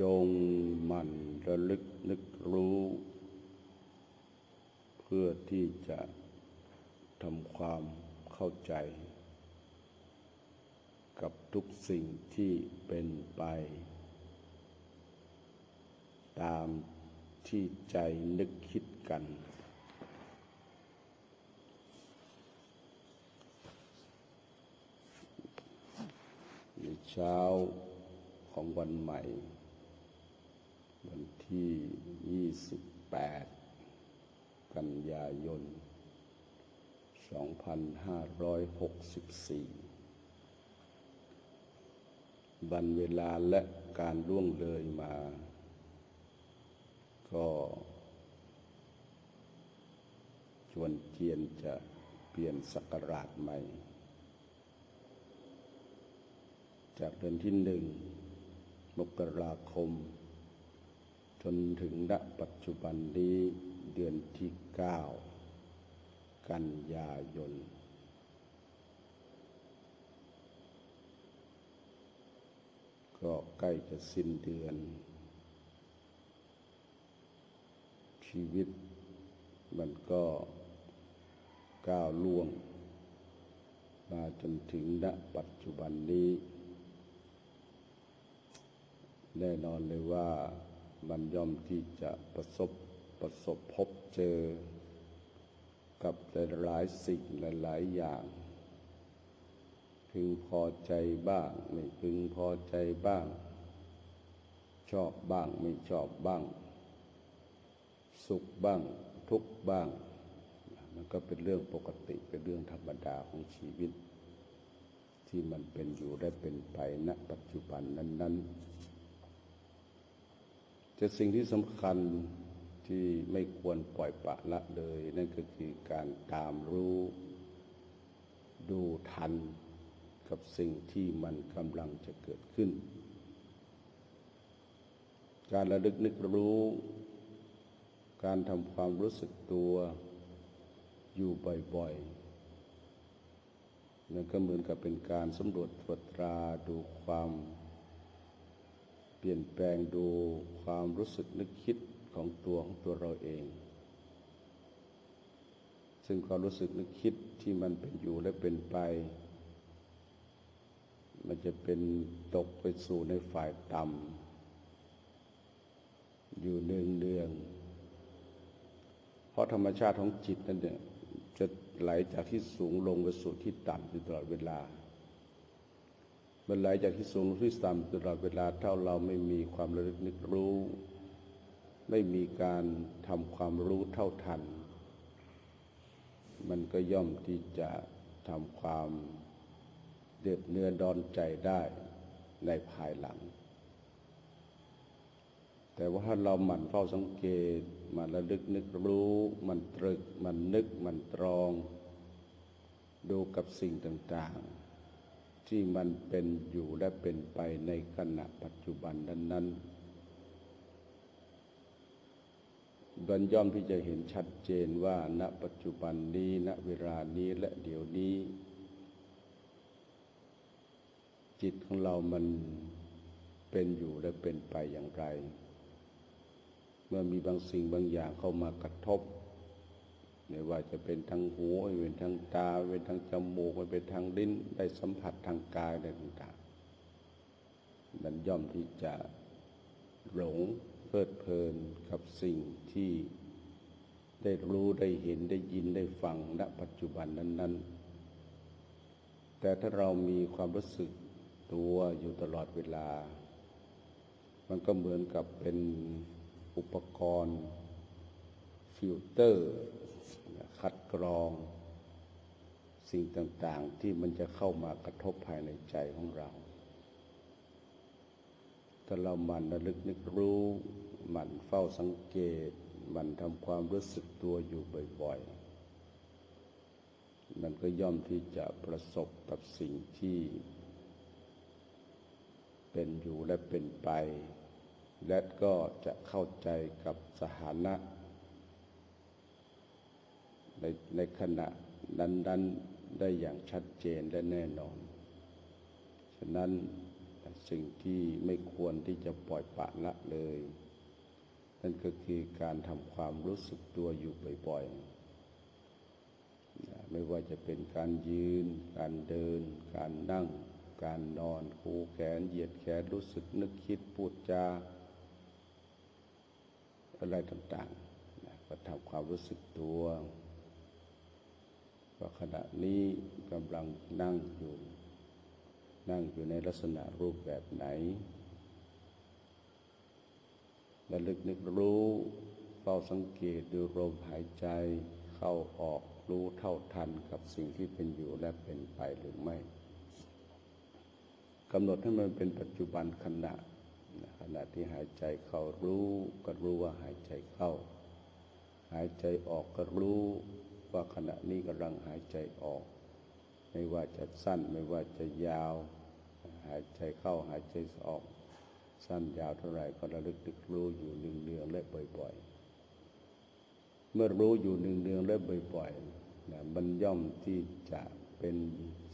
จงหมันระลึกนึกรู้ เพื่อที่จะทำความเข้าใจ กับทุกสิ่งที่เป็นไป ตามที่ใจนึกคิดกัน ในเช้าของวันใหม่ วันที่ 28 กันยายน 2564วันเวลาและการล่วงเลยมา ก็ชวนเจียนจะเปลี่ยนศักราชใหม่ จากเดือนที่หนึ่งมกราคม จนถึงณปัจจุบันนี้เดือนที่เก้ากันยายน ก็ใกล้จะสิ้นเดือน ชีวิตมันก็ก้าวล่วง มาจนถึงณปัจจุบันนี้ แน่นอนเลยว่า มันย่อมที่จะประสบประสบพบเจอ กับหลายๆสิ่งหลายๆอย่าง พึงพอใจบ้าง ไม่พึงพอใจบ้าง ชอบบ้างไม่ชอบบ้าง สุขบ้าง ทุกบ้าง มันก็เป็นเรื่องปกติเป็นเรื่องธรรมดาของชีวิต ที่มันเป็นอยู่และเป็นไปณปัจจุบันนั้น ๆ จะสิ่งที่สำคัญที่ไม่ควรปล่อยปะละเลย นั่นก็คือการตามรู้ ดูทันกับสิ่งที่มันกำลังจะเกิดขึ้น การระลึกนึกรู้ การทำความรู้สึกตัวอยู่บ่อยๆนั่นก็เหมือนกับเป็นการสำรวจตรวจตราดูความ ลี่ยนแปลงดูความรู้สึกนึกคิดของตัวของตัวเราเอง ซึ่งความรู้สึกนึกคิดที่มันเป็นอยู่และเป็นไป มันจะเป็นตกไปสู่ในฝ่ายต่ำอยู่เนืองเนืองๆเพราะธรรมชาติของจิตนั่นเนี่ยจะไหลจากที่สูงลงไปสู่ที่ต่ำอยู่ตลอดเวลา มันไหลจากที่สูงลงที่ต่ำตลอดเวลาเท่าเราไม่มีความระลึกนึกรู้ ไม่มีการทำความรู้เท่าทัน มันก็ย่อมที่จะทำความเดือดเนื้อดอนใจได้ในภายหลัง แต่ว่าถ้าเราหมั่นเฝ้าสังเกตมันระลึกนึกรู้ มันตรึก มันนึก มันตรอง ดูกับสิ่งต่างๆ ที่มันเป็นอยู่และเป็นไปในขณะปัจจุบันนั้นๆบันย่อมที่จะเห็นชัดเจนว่าณปัจจุบันนี้ณเวลานี้และเดี๋ยวนี้ จิตของเรามันเป็นอยู่และเป็นไปอย่างไร เมื่อมีบางสิ่งบางอย่างเข้ามากระทบ ไม่ว่าจะเป็นทางหูเป็นทางตา เป็นทางจมูกเป็นทางลิ้นได้สัมผัสทางกายอะไรต่างๆมันย่อมที่จะหลงเพลิดเพลินกับสิ่งที่ได้รู้ได้เห็นได้ยินได้ฟังณปัจจุบันนั้น ๆ แต่ถ้าเรามีความรู้สึกตัวอยู่ตลอดเวลา มันก็เหมือนกับเป็นอุปกรณ์ ฟิลเตอร์ คัดกรอง สิ่งต่างๆที่มันจะเข้ามากระทบภายในใจของเรา ถ้าเรามันระลึกนึกรู้มันเฝ้าสังเกต มันทำความรู้สึกตัวอยู่บ่อยๆ มันก็ย่อมที่จะประสบกับสิ่งที่ เป็นอยู่และเป็นไป และก็จะเข้าใจกับสถานะ ในในขณะนั้นๆได้อย่างชัดเจนและแน่นอน ฉะนั้นสิ่งที่ไม่ควรที่จะปล่อยปละละเลย นั่นก็คือการทำความรู้สึกตัวอยู่บ่อยๆ ไม่ว่าจะเป็นการยืน การเดิน การนั่ง การนอนคูแขนเหยียดแขนรู้สึกนึกคิดพูดจาอะไรต่างๆนะก็ทำความรู้สึกตัว ว่าขณะนี้กำลังนั่งอยู่ นั่งอยู่ในลักษณะรูปแบบไหนระลึกนึกรู้เฝ้าสังเกตดูลมหายใจเข้าออกรู้เท่าทันกับสิ่งที่เป็นอยู่และเป็นไปหรือไม่กำหนดให้มันเป็นปัจจุบันขณะนะขณะที่หายใจเข้ารู้ ก็รู้ว่าหายใจเข้า หายใจออกก็รู้ ว่าขณะนี้กำลังหายใจออก ไม่ว่าจะสั้นไม่ว่าจะยาว หายใจเข้าหายใจออก สั้นยาวเท่าไหร่ก็ระลึกนึกรู้อยู่เนืองๆและบ่อย ๆ เมื่อรู้อยู่เนืองๆและบ่อยๆนะมันย่อมที่จะเป็น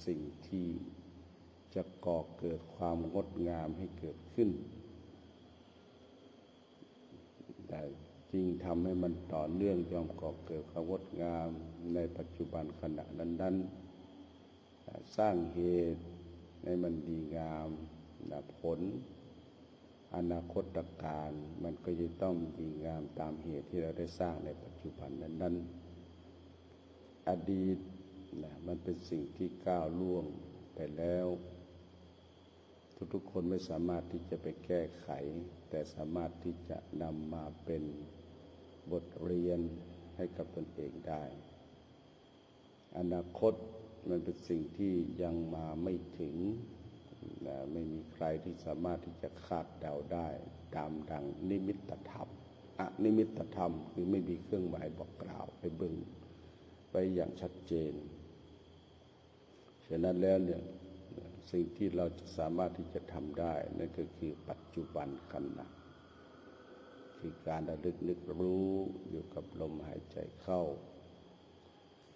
สิ่งที่จะก่อเกิดความงดงามให้เกิดขึ้นแต่ จริงทำให้มันต่อเนื่องยอมก่อเกิดความงดงามในปัจจุบันขณะนั้นๆ สร้างเหตุให้มันดีงามนะผล อนาคตการมันก็จะต้องดีงามตามเหตุที่เราได้สร้างในปัจจุบันนั้น ๆ อดีตนะมันเป็นสิ่งที่ก้าวล่วงไปแล้ว ทุกๆคนไม่สามารถที่จะไปแก้ไข แต่สามารถที่จะนำมาเป็น บทเรียนให้กับตนเองได้ อนาคตมันเป็นสิ่งที่ยังมาไม่ถึงนะไม่มีใครที่สามารถที่จะคาดเดาได้ตามดังนิมิตธรรมอะนิมิตธรรมคือไม่มีเครื่องหมายบอกกล่าวไปเบึงไปอย่างชัดเจน ฉะนั้นแล้วเนี่ยสิ่งที่เราจะสามารถที่จะทำได้นั่นก็คือปัจจุบันขณะ คือการระลึกนึกรู้อยู่กับลมหายใจเข้า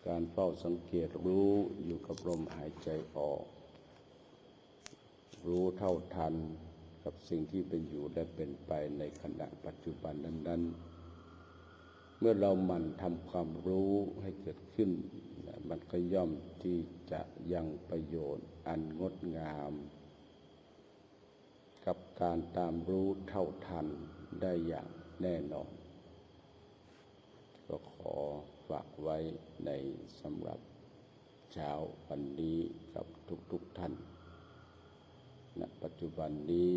การเฝ้าสังเกตรู้อยู่กับลมหายใจออก รู้เท่าทันกับสิ่งที่เป็นอยู่และเป็นไปในขณะปัจจุบันนั้นๆ เมื่อเราหมั่นทำความรู้ให้เกิดขึ้น มันก็ย่อมที่จะยังประโยชน์อันงดงามกับการตามรู้เท่าทันได้อย่าง แน่นอน ก็ขอฝากไว้ในสำหรับเช้าวันนี้กับทุกๆทท่านณปัจจุบันนี้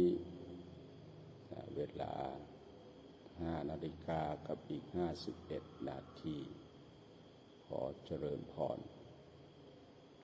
เวลา 5 นาฬิกากับอีก 51 นาที ขอเจริญพร